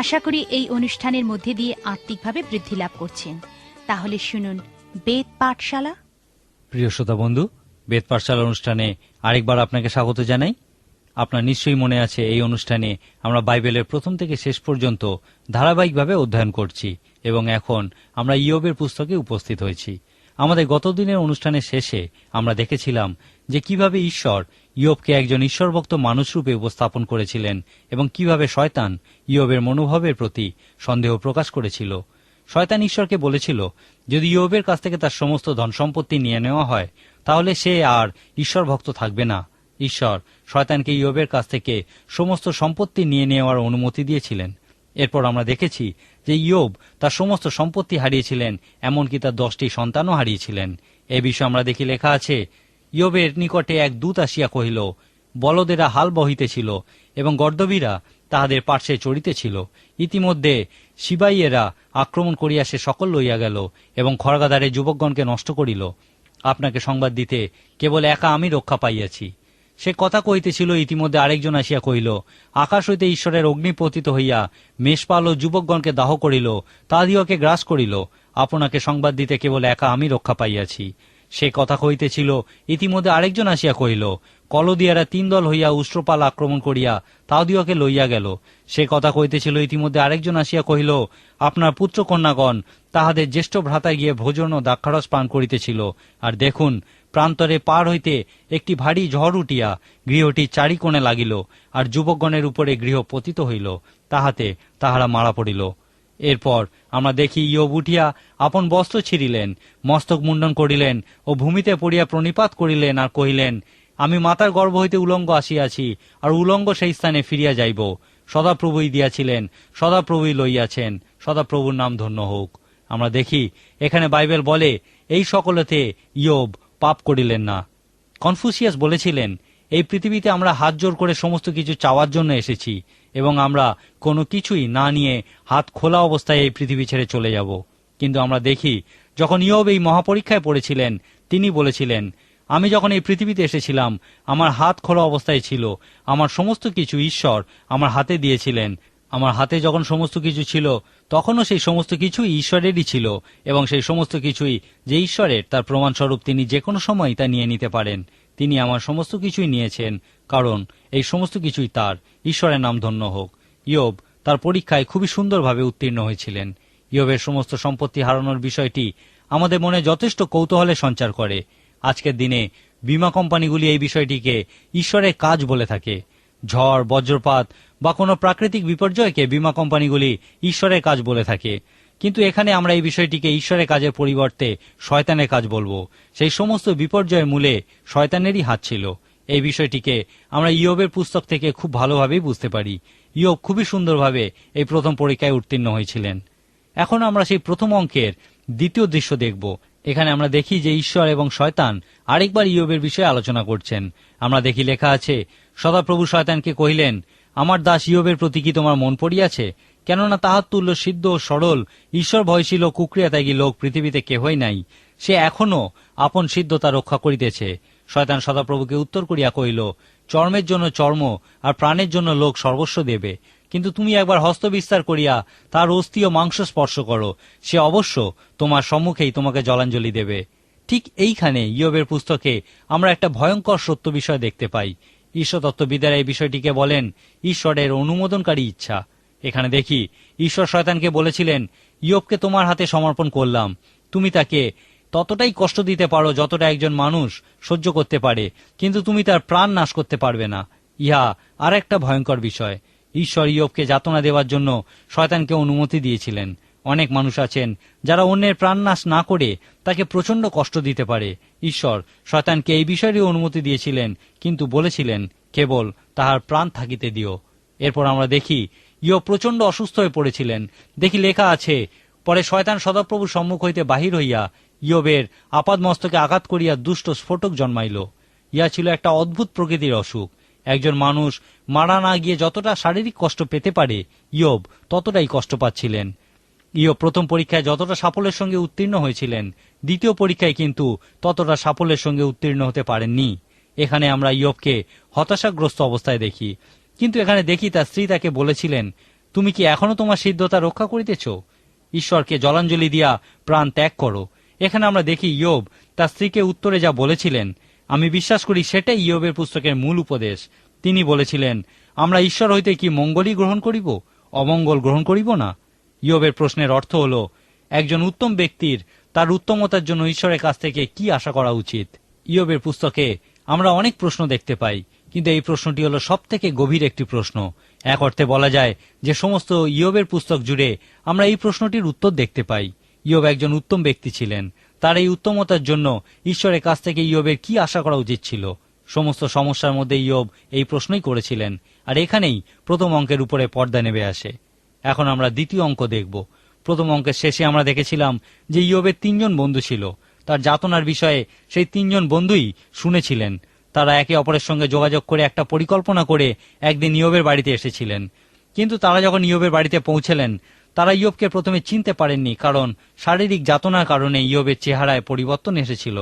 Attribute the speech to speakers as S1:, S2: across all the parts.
S1: আশা করি এই অনুষ্ঠানের মধ্যে দিয়ে আত্মিকভাবে বৃদ্ধি লাভ করছেন। তাহলে শুনুন, বেদ পাঠশালা।
S2: প্রিয় শ্রোতা বন্ধু, বেদ পাঠশালা অনুষ্ঠানে আরেকবার আপনাকে স্বাগত জানাই। আপনার নিশ্চয়ই মনে আছে এই অনুষ্ঠানে আমরা বাইবেলের প্রথম থেকে শেষ পর্যন্ত ধারাবাহিকভাবে অধ্যয়ন করছি এবং এখন আমরা ইয়বের পুস্তকে উপস্থিত হয়েছি। আমাদের গত দিনের অনুষ্ঠানের শেষে আমরা দেখেছিলাম যে কীভাবে ঈশ্বর ইয়বকে একজন ঈশ্বরভক্ত মানুষরূপে উপস্থাপন করেছিলেন এবং কীভাবে শয়তান ইয়বের মনোভাবের প্রতি সন্দেহ প্রকাশ করেছিল। শয়তান ঈশ্বরকে বলেছিল, যদি ইয়বের কাছ থেকে তার সমস্ত ধন সম্পত্তি নিয়ে নেওয়া হয়, তাহলে সে আর ঈশ্বর ভক্ত থাকবে না। ঈশ্বর শয়তানকে ইয়বের কাছ থেকে সমস্ত সম্পত্তি নিয়ে নেওয়ার অনুমতি দিয়েছিলেন। এরপর আমরা দেখেছি যে ইয়ব তার সমস্ত সম্পত্তি হারিয়েছিলেন, এমনকি তার দশটি সন্তানও হারিয়েছিলেন। এ বিষয়ে আমরা দেখি লেখা আছে, ইয়বের নিকটে এক দূত আসিয়া কহিল, বলদেরা হাল বহিতেছিল এবং গর্দবীরা তাহাদের পার্শ্বে চড়িতেছিল ইতিমধ্যে সিবাইয়েরা আক্রমণ করিয়া সে সকল লইয়া গেল এবং খড়গাদারে যুবকগণকে নষ্ট করিল। আপনাকে সংবাদ দিতে কেবল একা আমি রক্ষা পাইয়াছি। সে কথা কহিতেছিল, ইতিমধ্যে আরেকজন আসিয়া কহিল, আকাশ হইতে ঈশ্বরের অগ্নি পতিত হইয়া মেষপাল ও যুবকগণকে দাহ করিল তাদিওকে গ্রাস করিল। আপনাকে সংবাদ দিতে কেবল একা আমি রক্ষা পাইয়াছি। সে কথা কহিতেছিল, ইতিমধ্যে আরেকজন আসিয়া কহিল, কলদিয়ারা তিন দল হইয়া উষ্ট্রপাল আক্রমণ করিয়া তাওদিওকে লইয়া গেল। সে কথা কহিতেছিল, ইতিমধ্যে আরেকজন আসিয়া কহিল, আপনার পুত্রকন্যাগণ তাহাদের জ্যেষ্ঠ ভ্রাতায় গিয়ে ভোজন ও দাক্ষারস পান করিতেছিল। আর দেখুন প্রান্তরে পার হইতে একটি ভারী ঝড় উঠিয়া গৃহটি চারি কোণে লাগিল, আর যুবকগণের উপরে গৃহ পতিত হইল, তাহাতে তাহারা মারা পড়িল। এরপর আমরা দেখি ইয়ব উঠিয়া আপন বস্ত্র ছিঁড়িলেন, মস্তক মুন্ডন করিলেন ও ভূমিতে পড়িয়া প্রণিপাত করিলেন আর কহিলেন, আমি মাতার গর্ভ হইতে উলঙ্গ আসিয়াছি, আর উলঙ্গ সেই স্থানে ফিরিয়া যাইব। সদাপ্রভুই দিয়াছিলেন, সদাপ্রভুই লইয়াছেন, সদাপ্রভুর নাম ধন্য হোক। আমরা দেখি এখানে বাইবেল বলে, এই সকলেতে ইয়ব পাপ করিলেন না। কনফুসিয়াস বলেছিলেন, এই পৃথিবীতে আমরা হাত জোর করে সমস্ত কিছু চাওয়ার জন্য এসেছি এবং আমরা কোনো কিছুই না নিয়ে হাত খোলা অবস্থায় এই পৃথিবী ছেড়ে চলে যাব। কিন্তু আমরা দেখি, যখন ইয়ব এই মহাপরীক্ষায় পড়েছিলেন, তিনি বলেছিলেন, আমি যখন এই পৃথিবীতে এসেছিলাম, আমার হাত খোলা অবস্থায় ছিল, আমার সমস্ত কিছু ঈশ্বর আমার হাতে দিয়েছিলেন আমার হাতে যখন সমস্ত কিছু ছিল, তখনও সেই সমস্ত কিছুই ঈশ্বরেরই ছিল, এবং সেই সমস্ত কিছুই যে ঈশ্বরের, তার প্রমাণস্বরূপ তিনি যে কোনো সময় তা নিয়ে নিতে পারেন। তিনি আমার সমস্ত কিছুই নিয়েছেন, কারণ এই সমস্ত কিছুই তার। ঈশ্বরের নাম ধন্য হোক। ইয়ব তার পরীক্ষায় খুবই সুন্দরভাবে উত্তীর্ণ হয়েছিলেন। ইয়বের সমস্ত সম্পত্তি হারানোর বিষয়টি আমাদের মনে যথেষ্ট কৌতূহলের সঞ্চার করে। আজকের দিনে বীমা কোম্পানিগুলি এই বিষয়টিকে ঈশ্বরের কাজ বলে থাকে। ঝড়, বজ্রপাত বা কোনো প্রাকৃতিক বিপর্যয়কে বীমা কোম্পানিগুলি ঈশ্বরের কাজ বলে থাকে। কিন্তু এখানে আমরা এই বিষয়টিকে ঈশ্বরের কাজের পরিবর্তে শয়তানের কাজ বলব। সেই সমস্ত বিপর্যয়ের মূলে শয়তানেরই হাত ছিল। এই বিষয়টিকে আমরা ইয়বের পুস্তক থেকে খুব ভালোভাবেই বুঝতে পারি। ইয়ব খুবই সুন্দরভাবে এই প্রথম পরীক্ষায় উত্তীর্ণ হয়েছিলেন। এখন আমরা সেই প্রথম অঙ্কের দ্বিতীয় দৃশ্য দেখব। এখানে আমরা দেখি যে ঈশ্বর এবং শয়তান আরেকবার ইয়বের বিষয়ে আলোচনা করছেন। আমরা দেখি লেখা আছে সদাপ্রভু শয়তানকে কহিলেন, আমার দাস ইয়বের প্রতি কি তোমার মন পড়িয়াছে? কেননা তাহার তুল্য সিদ্ধ ও সরল, ঈশ্বর ভয়শীল কুক্রিয়া ত্যাগী লোক পৃথিবীতে কেহই নাই। সে এখনও আপন সিদ্ধতা রক্ষা করিতেছে। শয়তান সদাপ্রভুকে উত্তর করিয়া কহিল, চর্মের জন্য চর্ম আর প্রাণের জন্য লোক সর্বস্ব দেবে। কিন্তু তুমি একবার হস্ত বিস্তার করিয়া তার অস্থি ও মাংস স্পর্শ করো। সে অবশ্য তোমার সম্মুখেই তোমাকে জলাঞ্জলি দেবে। ঠিক এইখানে ইয়বের পুস্তকে আমরা একটা ভয়ঙ্কর সত্য বিষয় দেখতে পাই। ঈশ্বরতত্ত্ববিদারা এই বিষয়টিকে বলেন ঈশ্বরের অনুমোদনকারী ইচ্ছা। এখানে দেখি, ঈশ্বর শয়তানকে বলেছিলেন, ইয়বকে তোমার হাতে সমর্পণ করলাম। তুমি তাকে ততটাই কষ্ট দিতে পারো যতটা একজন মানুষ সহ্য করতে পারে, কিন্তু তুমি তার প্রাণ নাশ করতে পারবে না। ইহা আর একটা ভয়ঙ্কর বিষয়। ঈশ্বর ইয়বকে যাতনা দেওয়ার জন্য শয়তানকে অনুমতি দিয়েছিলেন। অনেক মানুষ আছেন যারা অন্যের প্রাণনাশ না করে তাকে প্রচণ্ড কষ্ট দিতে পারে। ঈশ্বর শয়তানকে এই বিষয়েরই অনুমতি দিয়েছিলেন, কিন্তু বলেছিলেন, কেবল তাহার প্রাণ থাকিতে দিও। এরপর আমরা দেখি, ইয়ব প্রচণ্ড অসুস্থ হয়ে পড়েছিলেন। দেখি লেখা আছে, পরে শয়তান সদাপ্রভুর সম্মুখ হইতে বাহির হইয়া ইয়বের আপাদ মস্তকে আঘাত করিয়া দুষ্ট স্ফোটক জন্মাইল। ইয়া ছিল একটা অদ্ভুত প্রকৃতির অসুখ। একজন মানুষ মারা না গিয়ে যতটা শারীরিক কষ্ট পেতে পারে, ইয়ব ততটাই কষ্ট পাচ্ছিলেন। ইয়ব প্রথম পরীক্ষায় যতটা সাফল্যের সঙ্গে উত্তীর্ণ হয়েছিলেন, দ্বিতীয় পরীক্ষায় কিন্তু ততটা সাফল্যের সঙ্গে উত্তীর্ণ হতে পারেননি। এখানে আমরা ইয়বকে হতাশাগ্রস্ত অবস্থায় দেখি। কিন্তু এখানে দেখি তার স্ত্রী তাকে বলেছিলেন, তুমি কি এখনও তোমার সিদ্ধতা রক্ষা করিতেছ? ঈশ্বরকে জলাঞ্জলি দিয়া প্রাণ ত্যাগ করো। এখানে আমরা দেখি ইয়ব তার স্ত্রীকে উত্তরে যা বলেছিলেন, আমি বিশ্বাস করি সেটাই ইয়বের পুস্তকের মূল উপদেশ। তিনি বলেছিলেন, আমরা ঈশ্বর হইতে কি মঙ্গলই গ্রহণ করিব? অমঙ্গল গ্রহণ করিব না? ইয়বের প্রশ্নের অর্থ হল, একজন উত্তম ব্যক্তির তার উত্তমতার জন্য ঈশ্বরের কাছ থেকে কি আশা করা উচিত? ইয়বের পুস্তকে আমরা অনেক প্রশ্ন দেখতে পাই, কিন্তু এই প্রশ্নটি হলো সব থেকে গভীর একটি প্রশ্ন। এক অর্থে বলা যায় যে সমস্ত ইয়বের পুস্তক জুড়ে আমরা এই প্রশ্নটির উত্তর দেখতে পাই। ইয়ব একজন উত্তম ব্যক্তি ছিলেন। তার এই উত্তমতার জন্য ঈশ্বরের কাছ থেকে ইয়বের কি আশা করা উচিত ছিল? সমস্ত সমস্যার মধ্যে ইয়ব এই প্রশ্নই করেছিলেন, আর এখানেই প্রথম অঙ্কের উপরে পর্দা নেমে আসে। এখন আমরা দ্বিতীয় অঙ্ক দেখব। প্রথম অঙ্কের শেষে আমরা দেখেছিলাম যে ইয়বের তিনজন বন্ধু ছিল। তার যাতনার বিষয়ে সেই তিনজন বন্ধুই শুনেছিলেন। তারা একে অপরের সঙ্গে যোগাযোগ করে একটা পরিকল্পনা করে একদিন ইয়বের বাড়িতে এসেছিলেন। কিন্তু তারা যখন ইয়বের বাড়িতে পৌঁছলেন, তারা ইয়বকে প্রথমে চিনতে পারেননি কারণ শারীরিক যাতনার কারণে ইয়বের চেহারায় পরিবর্তন এসেছিল।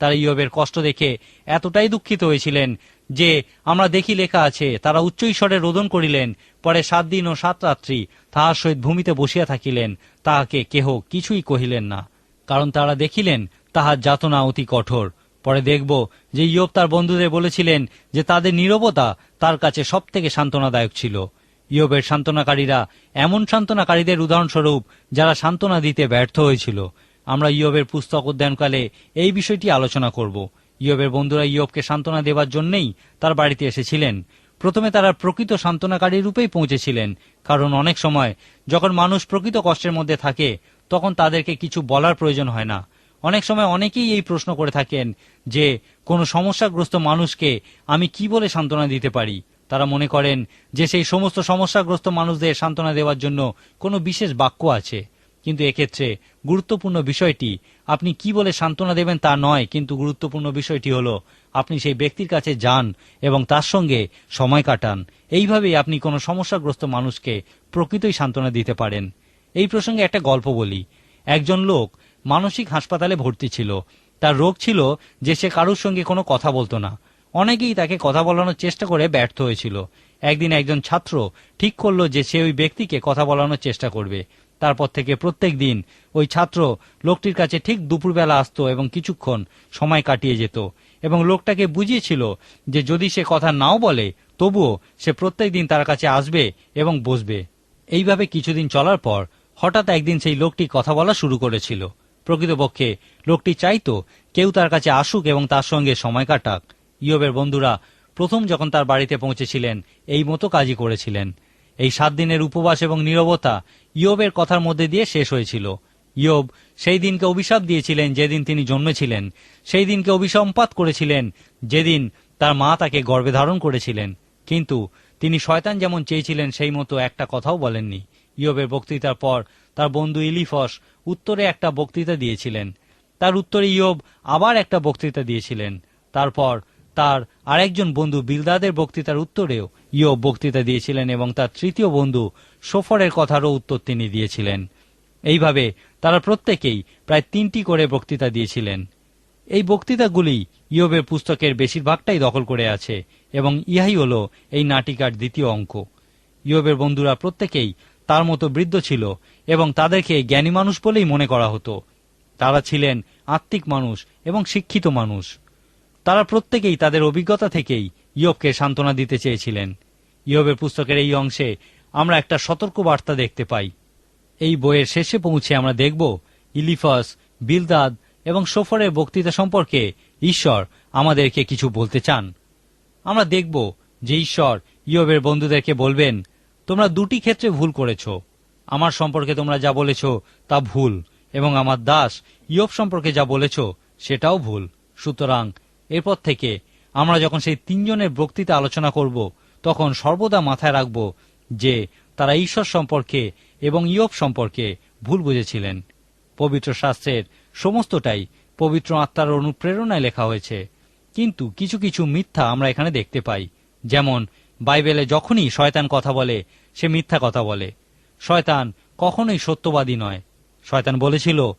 S2: তারা ইয়বের কষ্ট দেখে এতটাই দুঃখিত হয়েছিলেন যে, আমরা দেখি লেখা আছে, তারা উচ্চ ঈশ্বরে রোদন করিলেন, পরে সাত দিন ও সাত রাত্রি তাহার সহিত ভূমিতে বসিয়া থাকিলেন, তাহাকে কেহ কিছুই কহিলেন না। কারণ তারা দেখিলেন, তাহার যাতনা অতি কঠোর। পরে দেখব যে ইয়ব তার বন্ধুদের বলেছিলেন যে তাদের নীরবতা তার কাছে সব থেকে সান্ত্বনাদায়ক ছিল। ইয়বের সান্ত্বনাকারীরা এমন সান্ত্বনাকারীদের উদাহরণস্বরূপ যারা সান্ত্বনা দিতে ব্যর্থ হয়েছিল। আমরা ইয়বের পুস্তক অধ্যয়নকালে এই বিষয়টি আলোচনা করব। ইয়বের বন্ধুরা ইয়বকে সান্ত্বনা দেওয়ার জন্যই তার বাড়িতে এসেছিলেন। প্রথমে তারা প্রকৃত সান্ত্বনাকারী রূপেই পৌঁছেছিলেন, কারণ অনেক সময় যখন মানুষ প্রকৃত কষ্টের মধ্যে থাকে, তখন তাদেরকে কিছু বলার প্রয়োজন হয় না। অনেক সময় অনেকেই এই প্রশ্ন করে থাকেন যে, কোনো সমস্যাগ্রস্ত মানুষকে আমি কি বলে সান্ত্বনা দিতে পারি? তারা মনে করেন যে, সেই সমস্ত সমস্যাগ্রস্ত মানুষদের সান্ত্বনা দেওয়ার জন্য কোনো বিশেষ বাক্য আছে। কিন্তু এক্ষেত্রে গুরুত্বপূর্ণ বিষয়টি, আপনি কি বলে সান্ত্বনা দেবেন তা নয়, কিন্তু গুরুত্বপূর্ণ বিষয়টি হলো, আপনি সেই ব্যক্তির কাছে যান এবং তার সঙ্গে সময় কাটান। এইভাবেই আপনি কোনো সমস্যাগ্রস্ত মানুষকে প্রকৃতই সান্ত্বনা দিতে পারেন। এই প্রসঙ্গে একটা গল্প বলি। একজন লোক মানসিক হাসপাতালে ভর্তি ছিল। তার রোগ ছিল যে সে কারোর সঙ্গে কোনো কথা বলতো না। অনেকেই তাকে কথা বলানোর চেষ্টা করে ব্যর্থ হয়েছিল। একদিন একজন ছাত্র ঠিক করল যে সে ওই ব্যক্তিকে কথা বলানোর চেষ্টা করবে। তারপর থেকে প্রত্যেক দিন ওই ছাত্র লোকটির কাছে ঠিক দুপুরবেলা আসতো এবং কিছুক্ষণ সময় কাটিয়ে যেত। এবং লোকটাকে বুঝিয়েছিল যে যদি সে কথা নাও বলে, তবুও সে প্রত্যেক দিন তার কাছে আসবে এবং বসবে। এইভাবে কিছুদিন চলার পর হঠাৎ একদিন সেই লোকটি কথা বলা শুরু করেছিল। প্রকৃতপক্ষে লোকটি চাইতো কেউ তার কাছে আসুক এবং তার সঙ্গে সময় কাটাক। ইয়বের বন্ধুরা প্রথম যখন তার বাড়িতে পৌঁছেছিলেন, এই মতো কাজই করেছিলেন। এই সাত দিনের উপবাস এবং নীরবতা ইয়বের কথার মধ্যে দিয়ে শেষ হয়েছিল। ইয়ব সেই দিনকে অভিশাপ দিয়েছিলেন যেদিন তিনি জন্মেছিলেন। সেই দিনকে অভিসম্পাত করেছিলেন যেদিন তার মা তাকে গর্ভে ধারণ করেছিলেন। কিন্তু তিনি শয়তান যেমন চেয়েছিলেন, সেই মতো একটা কথাও বলেননি। ইয়বের বক্তৃতার পর তার বন্ধু ইলিফস উত্তরে একটা বক্তৃতা দিয়েছিলেন। তার উত্তরে ইয়ব আবার একটা বক্তৃতা দিয়েছিলেন। তারপর তার আরেকজন বন্ধু বিলদাদের বক্তৃতার উত্তরেও ইয়ব বক্তৃতা দিয়েছিলেন এবং তার তৃতীয় বন্ধু সোফরের কথারও উত্তর তিনি দিয়েছিলেন। এইভাবে তারা প্রত্যেকেই প্রায় তিনটি করে বক্তৃতা দিয়েছিলেন। এই বক্তৃতাগুলি ইয়বের পুস্তকের বেশিরভাগটাই দখল করে আছে এবং ইহাই হল এই নাটিকার দ্বিতীয় অঙ্ক। ইয়বের বন্ধুরা প্রত্যেকেই তার মতো বৃদ্ধ ছিল এবং তাদেরকে জ্ঞানী মানুষ বলেই মনে করা হতো। তারা ছিলেন আত্মিক মানুষ এবং শিক্ষিত মানুষ। তারা প্রত্যেকেই তাদের অভিজ্ঞতা থেকেই ইয়বকে সান্ত্বনা দিতে চেয়েছিলেন। ইয়বের পুস্তকের এই অংশে আমরা একটা সতর্ক বার্তা দেখতে পাই। এই বইয়ের শেষে পৌঁছে আমরা দেখব ইলিফাস, বিলদাদ এবং সফরের বক্তৃতা সম্পর্কে ঈশ্বর আমাদেরকে কিছু বলতে চান। আমরা দেখব যে ঈশ্বর ইয়বের বন্ধুদেরকে বলবেন, তোমরা দুটি ক্ষেত্রে ভুল করেছ। আমার সম্পর্কে তোমরা যা বলেছ তা ভুল এবং আমার দাস ইয়ব সম্পর্কে যা বলেছ সেটাও ভুল। সুতরাং এরপর থেকে আমরা যখন সেই তিনজনের বক্তৃতা আলোচনা করব, তখন সর্বদা মাথায় রাখব যে তারা ঈশ্বর সম্পর্কে এবং ইয়ব সম্পর্কে ভুল বুঝেছিলেন। পবিত্র শাস্ত্রের সমস্তটাই পবিত্র আত্মার অনুপ্রেরণায় লেখা হয়েছে। কিন্তু কিছু কিছু মিথ্যা আমরা এখানে দেখতে পাই। যেমন, বাইবেলে যখনই শয়তান কথা বলে, সে মিথ্যা কথা বলে। শয়তান কখনোই সত্যবাদী নয়। শয়তান বলেছিল,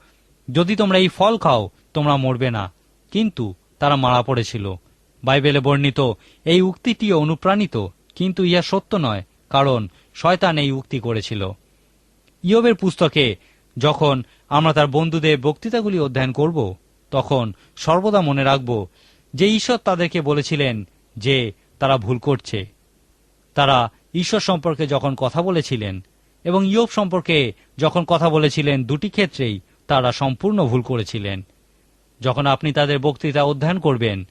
S2: যদি তোমরা এই ফল খাও, তোমরা মরবে না। কিন্তু তারা মারা পড়েছিল। বাইবেলে বর্ণিত, এই উক্তিটিও অনুপ্রাণিত, কিন্তু ইহা সত্য নয়, কারণ শয়তান এই উক্তি করেছিল। ইয়বের পুস্তকে, যখন আমরা তার বন্ধুদের বক্তৃতাগুলি অধ্যয়ন করব, তখন সর্বদা মনে রাখব যে ঈশ্বর তাদেরকে বলেছিলেন যে তারা ভুল করছে। তারা ঈশ্বর সম্পর্কে যখন কথা বলেছিলেন এবং ইয়ব সম্পর্কে যখন কথা বলেছিলেন দুটি ক্ষেত্রেই তারা সম্পূর্ণ ভুল করেছিলেন। যখন আপনি তাদের বক্তৃতা অধ্যয়ন করবেন,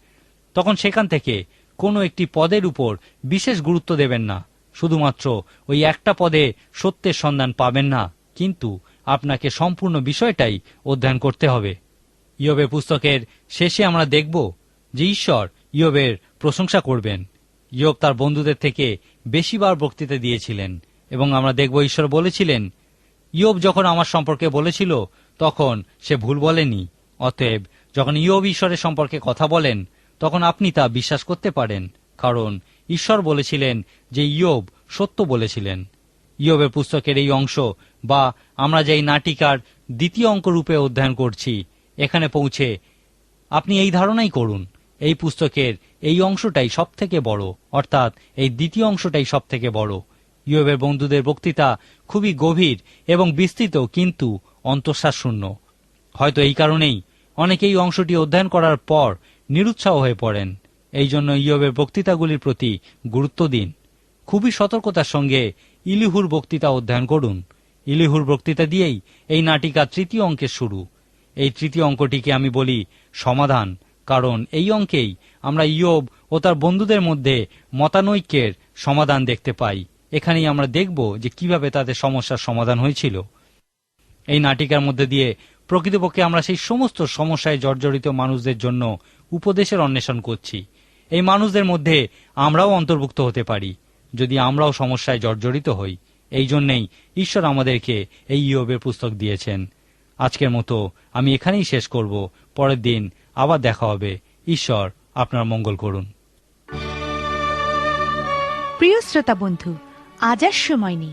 S2: তখন সেখান থেকে কোনো একটি পদের উপর বিশেষ গুরুত্ব দেবেন না। শুধুমাত্র ওই একটা পদে সত্যের সন্ধান পাবেন না, কিন্তু আপনাকে সম্পূর্ণ বিষয়টাই অধ্যয়ন করতে হবে। ইয়বের পুস্তকের শেষে আমরা দেখব যে ঈশ্বর ইয়বের প্রশংসা করবেন। ইয়ব তার বন্ধুদের থেকে বেশিবার বক্তৃতা দিয়েছিলেন এবং আমরা দেখব ঈশ্বর বলেছিলেন, ইয়ব যখন আমার সম্পর্কে বলেছিল, তখন সে ভুল বলেনি, অতএব যখন ইয়ব ঈশ্বরের সম্পর্কে কথা বলেন, তখন আপনি তা বিশ্বাস করতে পারেন, কারণ ঈশ্বর বলেছিলেন যে ইয়ব সত্য বলেছিলেন। ইয়বের পুস্তকের এই অংশ বা আমরা যে নাটিকার দ্বিতীয় অঙ্ক রূপে অধ্যয়ন করছি, এখানে পৌঁছে আপনি এই ধারণাই করুন, এই পুস্তকের এই অংশটাই সব থেকে বড়, অর্থাৎ এই দ্বিতীয় অংশটাই সব থেকে বড়। ইয়বের বন্ধুদের বক্তৃতা খুবই গভীর এবং বিস্তৃত, কিন্তু অন্তঃশ্বাস শূন্য হয়তো এই কারণেই অনেকে এই অংশটি অধ্যয়ন করার পর নিরুৎসাহ হয়ে পড়েন। এই জন্য ইয়বের বক্তৃতাগুলির প্রতি গুরুত্ব দিন। খুবই সতর্কতার সঙ্গে ইলিহুর বক্তৃতা অধ্যয়ন করুন। ইলিহুর বক্তৃতা দিয়েই এই নাটিকা তৃতীয় অঙ্কের শুরু। এই তৃতীয় অঙ্কটিকে আমি বলি সমাধান, কারণ এই অঙ্কেই আমরা ইয়ব ও তার বন্ধুদের মধ্যে মতানৈক্যের সমাধান দেখতে পাই। এখানেই আমরা দেখব যে কীভাবে তাদের সমস্যার সমাধান হয়েছিল। এই নাটিকার মধ্যে দিয়ে প্রকৃতপক্ষে আমরা সেই সমস্ত সমস্যায় জর্জরিত মানুষদের জন্য উপদেশের অন্বেষণ করছি। এই মানুষদের মধ্যে আমরাও অন্তর্ভুক্ত হতে পারি, যদি আমরাও সমস্যায় জর্জরিত হই। এই জন্যেই ঈশ্বর আমাদেরকে এই ইয়বের পুস্তক দিয়েছেন। আজকের মতো আমি এখানেই শেষ করব। পরের দিন আবার দেখা হবে। ঈশ্বর আপনার মঙ্গল করুন।
S1: প্রিয় শ্রোতা বন্ধু, আজ আর সময় নেই।